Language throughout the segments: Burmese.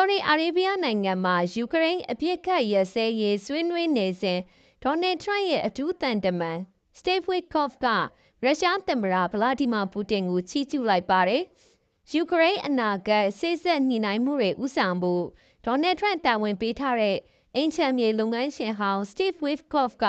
ဆော်ဒီအာရေဗျနိုင်ငံမှာ ယူကရိန်းအပြစ်ခတ်ရစဲရေးဆွေးနွေးနေစဉ်ဒေါ်နယ်ထရန့်ရဲ့အထူးတန်တမန်စတေးဝစ်ကော့ဖ်ကရုရှားသမ္မတဗလာဒီမာပူတင်ကိုချီးကျူးလိုက်ပါတယ်။ယူကရိန်းအနာဂတ်စိစက်ညှိနှိုင်းမှုတွေဥဆောင်ဖို့ဒေါ်နယ်ထရန့်တာဝန်ပေးထားတဲ့အင်ချမ်မြေလုပ်ငန်းရှင်ဟောင်းစတေးဝစ်ကော့ဖ်က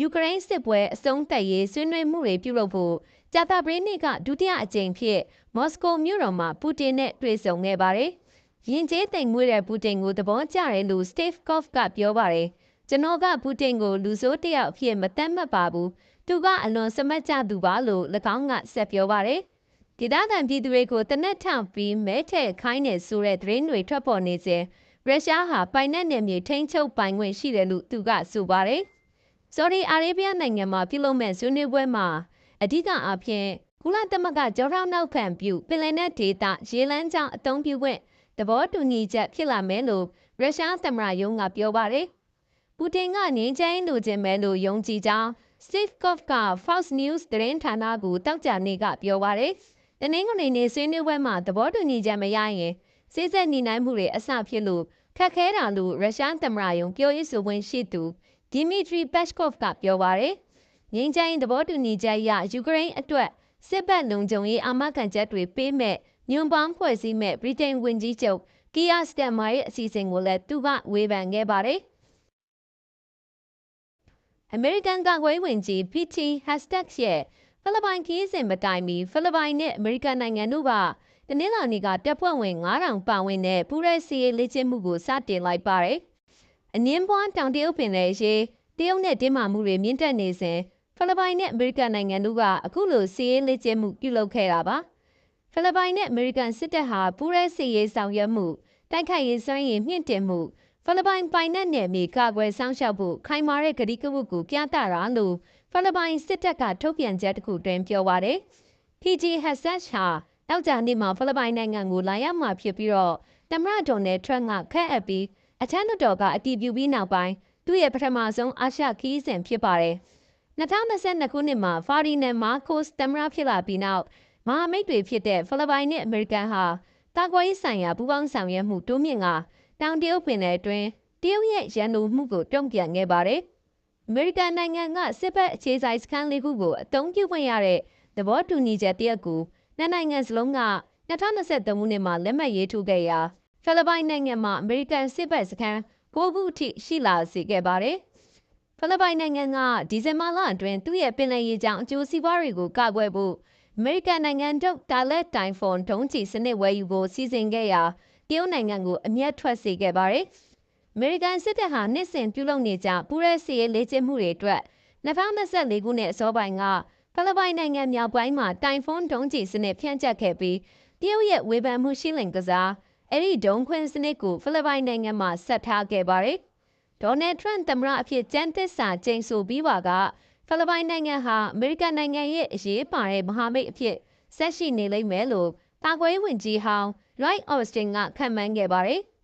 ယူကရိန်းစစ်ပွဲအဆုံးသတ်ရေးဆွေးနွေးမှုတွေပြုလုပ်ဖို့ကြာသပတေးနေ့ကဒုတိယအကြိမ်ဖြစ်မော်စကိုမြို့တော်မှာပူတင်နဲ့တွေ့ဆုံခဲ့ပါတယ်။ ယင်ကျေးတိမ်မွေးတဲ့ပူတင်ကိုသဘောကျတယ်လို့စတေးကော့ဖ်ကပြောပါတယ်။ကျွန်တော်ကပူတင်ကိုလူဆိုးတယောက်အဖြစ်မတတ်မှတ်ပါဘူး။သူကအလွန်စမတ်ကြသူပါလို့၎င်းကဆက်ပြောပါတယ်။ဒေသခံပြည်သူတွေကိုတနက်ထောင်ပြီးမဲထည့်ခိုင်းနေဆိုတဲ့သတင်းတွေထွက်ပေါ်နေစဉ်ရုရှားဟာပိုင်နက်နယ်မြေထိန်းချုပ်ပိုင်ခွင့်ရှိတယ်လို့သူကဆိုပါတယ်။ဆော်ဒီအာရေဗျနိုင်ငံမှာပြုလုပ်မဲ့ဆွေးနွေးပွဲမှာအဓိကအားဖြင့်ကုလသမဂ္ဂကြောထောက်နောက်ခံပြုပင်လယ်နက်ဒေသရေလမ်းကြောင်းအသုံးပြုခွင့် သဘောတူညီချက်ဖြစ်လာမယ်လို့ရုရှားသမ္မတရုံးကပြောပါတယ်။ပူတင်ကငြိမ်းချမ်းလိုချင်မယ်လို့ယုံကြည်ကြောင်း Steve Koff က Fox News သတင်းဌာနကိုတောက်ကြနေ့ကပြောပါတယ်။တနင်္ဂနွေနေ့ဆွေးနွေးပွဲမှာသဘောတူညီချက်မရရင်စိစက်ညီနိုင်မှုတွေအစဖြစ်လို့ခက်ခဲတာလို့ရုရှားသမ္မတရုံးပြောရေးဆိုခွင့်ရှိသူဒီမီထရီပက်ရှ်ကော့ဖ်ကပြောပါတယ်။ငြိမ်းချမ်းသဘောတူညီချက်အရယူကရိန်းအတွက်စစ်ဘက်လုံခြုံရေးအာမခံချက်တွေပေးမဲ့ ညွန်ပေါင်းဖွဲ့စည်းမဲ့ဗြိတိန်ဝန်ကြီးချုပ်ကီယာစတက်မာရဲ့အစီအစဉ်ကိုလည်းသူကဝေဖန်ခဲ့ပါတယ်။အမေရိကန်ကာကွယ်ဝင်ကြီး PT #hashtag ရဲ့ဖိလစ်ပိုင်ခီးစဉ်မတိုင်မီဖိလစ်ပိုင်နဲ့အမေရိကန်နိုင်ငံတို့ကတနင်္လာနေ့ကတပ်ဖွဲ့ဝင်9000ပါဝင်တဲ့ပူးရဲစီရေးလေ့ကျင့်မှုကိုစတင်လိုက်ပါတယ်။အငင်းပွားတောင်တရုတ်ပင်လယ်ရေတရုတ်နဲ့တင်းမာမှုတွေမြင့်တက်နေစဉ်ဖိလစ်ပိုင်နဲ့အမေရိကန်နိုင်ငံတို့ကအခုလိုစီရေးလေ့ကျင့်မှုပြုလုပ်ခဲ့တာပါ။ ဖိလစ်ပိုင်နဲ့အမေရိကန်စစ်တပ်ဟာပူးရဲစီရေးဆောင်ရွက်မှုတိုက်ခိုက်ရေးစွမ်းရည်မြင့်တင်မှုဖိလစ်ပိုင်ပိုင်နက်နယ်မြေကာကွယ်စောင့်ရှောက်ဖို့ခိုင်မာတဲ့ကတိကဝတ်ကိုပြသတာလို့ဖိလစ်ပိုင်စစ်တပ်ကထုတ်ပြန်ချက်တစ်ခုတွင်ပြောပါရယ် PG Hassan ဟာနောက်ကြနေ့မှာဖိလစ်ပိုင်နိုင်ငံကိုလာရောက်မှာဖြစ်ပြီးတော့သမ္မတဒေါ်နယ်ထရန့်ကခက်အပ်ပြီးအချမ်းတော်ကအတည်ပြုပြီးနောက်ပိုင်းသူ့ရဲ့ပထမဆုံးအာရှခီးစဉ်ဖြစ်ပါတယ်။2022ခုနှစ်မှာဖာရီနယ်မာကိုစ်သမ္မတဖြစ်လာပြီးနောက် မဟာမိတ်တွေဖြစ်တဲ့ဖိလစ်ပိုင်နဲ့အမေရိကန်ဟာတာကွာရေးဆိုင်ရာပူးပေါင်းဆောင်ရွက်မှုတိုးမြင့်ကတောင်တရုတ်ပင်လယ်အတွင်းတရုတ်ရဲ့ရန်လိုမှုကိုတုံ့ပြန်ခဲ့ပါတယ်။အမေရိကန်နိုင်ငံကစစ်ဘက်အခြေစိုက်စခန်းလေးခုကိုအသုံးပြုခွင့်ရတဲ့သဘောတူညီချက်တရက်ကိုနှစ်နိုင်ငံစလုံးက2023ခုနှစ်မှာလက်မှတ်ရေးထိုးခဲ့ရာဖိလစ်ပိုင်နိုင်ငံမှာအမေရိကန်စစ်ဘက်စခန်း9ခုအထိရှိလာစေခဲ့ပါတယ်။ဖိလစ်ပိုင်နိုင်ငံကဒီဇင်ဘာလအတွင်းသူ့ရဲ့ပင်လယ်ရေကြောင်းအကျိုးစီးပွားတွေကိုကာကွယ်ဖို့ အမေရိကန်နိုင်ငံထုတ်တာလက်တိုင်ဖွန်ဒုံးကျည်စနစ်ဝယ်ယူဖို့စီစဉ်ခဲ့ရာတရုတ်နိုင်ငံကိုအမျက်ထွက်စေခဲ့ပါတယ်။အမေရိကန်စစ်တပ်ဟာနှစ်စဉ်ပြုလုပ်နေကြပူးရဲစီရေးလေ့ကျင့်မှုတွေအတွက်2024ခုနှစ်အစောပိုင်းကဖိလစ်ပိုင်နိုင်ငံမြောက်ပိုင်းမှာတိုင်ဖွန်းဒုံးကျည်စနစ်ဖြန့်ကျက်ခဲ့ပြီးတရုတ်ရဲ့ဝေဖန်မှုရှိလင်ကစားအဲ့ဒီဒုံခွင်းစနစ်ကိုဖိလစ်ပိုင်နိုင်ငံမှာဆက်ထားခဲ့ပါတယ်။ဒေါ်နယ်ထရန့်သမ္မတအဖြစ်ကျန်းသစ္စာကျိန်ဆိုပြီးပါက ဖိလစ်ပိုင်နိုင်ငံဟာအမေရိကန်နိုင်ငံရဲ့အရေးပါတဲ့မဟာမိတ်အဖြစ်ဆက်ရှိနေလိမ့်မယ်လို့တာကွေးဝင်ကြီးဟောင်း Lloyd Austin ကခန့်မှန်းခဲ့ပါတယ်။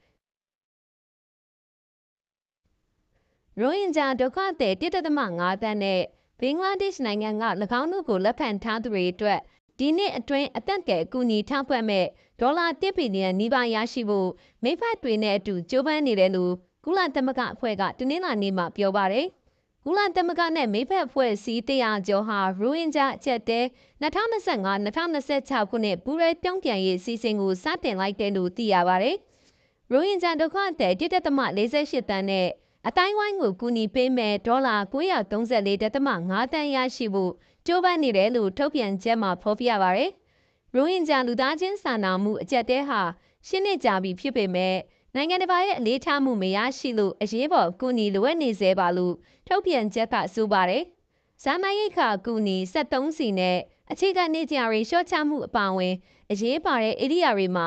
ရိုဟင်ဂျာဒုက္ခသည်1.5တန်းနဲ့ဘင်္ဂလားဒေ့ရှ်နိုင်ငံက၎င်းတို့ကိုလက်ခံထားသူတွေအတွက်ဒီနှစ်အတွင်းအသက်ကယ်အကူအညီထောက်ပံ့မဲ့ဒေါ်လာ1ဘီလီယံနီးပါးရရှိဖို့မိဖက်တွေနဲ့အတူကြိုးပမ်းနေတယ်လို့ကုလသမဂ္ဂအဖွဲ့ကတနင်္လာနေ့မှာပြောပါတယ်။ ကုလသမဂ္ဂနဲ့မိဖက်အဖွဲ့စည်းတရားကျော်ဟာရိုဟင်ဂျာအချက်တဲ2025-2026ခုနှစ်ပူရဲတုံ့ပြန်ရေးစီစဉ်ကိုစတင်လိုက်တယ်လို့သိရပါတယ်။ရိုဟင်ဂျာဒုက္ခသည်1.48တန်းနဲ့အတိုင်းဝိုင်းကိုကူညီပေးမဲ့ဒေါ်လာ934.5တန်းရရှိဖို့ကြိုးပမ်းနေတယ်လို့ထုတ်ပြန်ချက်မှာဖော်ပြပါရယ်။ရိုဟင်ဂျာလူသားချင်းစာနာမှုအကြက်တဲဟာရှင်းနေကြပြီဖြစ်ပေမဲ့ နိုင်ငံတကာရဲ့အလေးထားမှုမရရှိလို့အရေးပေါ်ကူညီလိုအပ်နေစေပါလို့ထုတ်ပြန်ချက်ကဆိုပါတယ်။ဇာမရိတ်ခါကူညီ73စီနဲ့အခြေခံနေကြရီရှော့ချမှုအပါအဝင်အရေးပါတဲ့ဧရိယာတွေမှာ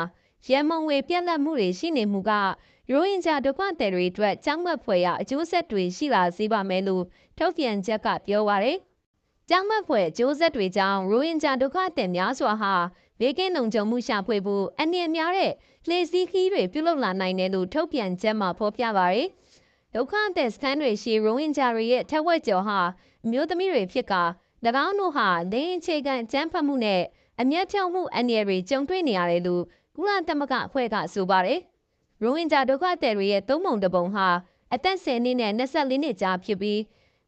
ရန်မုံဝေပြက်လက်မှုတွေရှိနေမှုကရိုဟင်ဂျာဒုက္ခသည်တွေအတွက်ကြောင်းမက်ဖွယ်ရအကျိုးဆက်တွေရှိလာစေပါမယ်လို့ထုတ်ပြန်ချက်ကပြောပါရယ်။ ကြောင်းမက်ဖွယ်အကျိုးဆက်တွေကြောင့်ရိုဟင်ဂျာဒုက္ခသည်များစွာဟာဘေးကင်းလုံခြုံမှုရှာဖွေဖို့အနည်းများတဲ့လှေစည်းခီးတွေပြုလုပ်လာနိုင်တယ်လို့ထုတ်ပြန်ချက်မှာဖော်ပြပါရယ်။ဒုက္ခသည်စခန်းတွေရှိရိုဟင်ဂျာတွေရဲ့ထက်ဝက်ကျော်ဟာအမျိုးသမီးတွေဖြစ်ကာ၎င်းတို့ဟာလင်းအခြေခံကျန်းဖတ်မှုနဲ့အမျက်ဖြောင့်မှုအန္တရာယ်တွေကြုံတွေ့နေရတယ်လို့ကုလသမဂ္ဂအဖွဲ့ကဆိုပါတယ်။ရိုဟင်ဂျာဒုက္ခသည်တွေရဲ့သုံးပုံတစ်ပုံဟာအသက်10နှစ်နဲ့24နှစ်ကြားဖြစ်ပြီး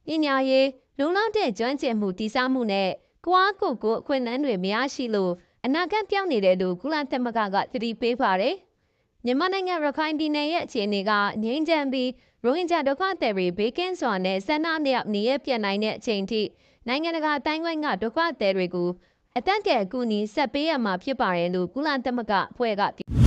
ပညာရေး လုံလောက်တဲ့ကျွမ်းကျင်မှုတည်ဆောက်မှုနဲ့ကွာကိုကိုအခွင့်အလမ်းတွေမရရှိလို့အနာဂတ်ပြောင်းနေတယ်လို့ကုလသမဂ္ဂကသတိပေးပါတယ်။မြန်မာနိုင်ငံရခိုင်ပြည်နယ်ရဲ့အခြေအနေကငြိမ်းချမ်းပြီးရိုဟင်ဂျာဒုက္ခသည်တွေဘေးကင်းစွာနဲ့ဆန္ဒနဲ့နေရပြတ်နိုင်တဲ့အချိန်ထိနိုင်ငံတကာအတိုင်းဝိုင်းကဒုက္ခသည်တွေကိုအတက်ကဲအကူအညီဆက်ပေးရမှာဖြစ်ပါတယ်လို့ကုလသမဂ္ဂအဖွဲ့က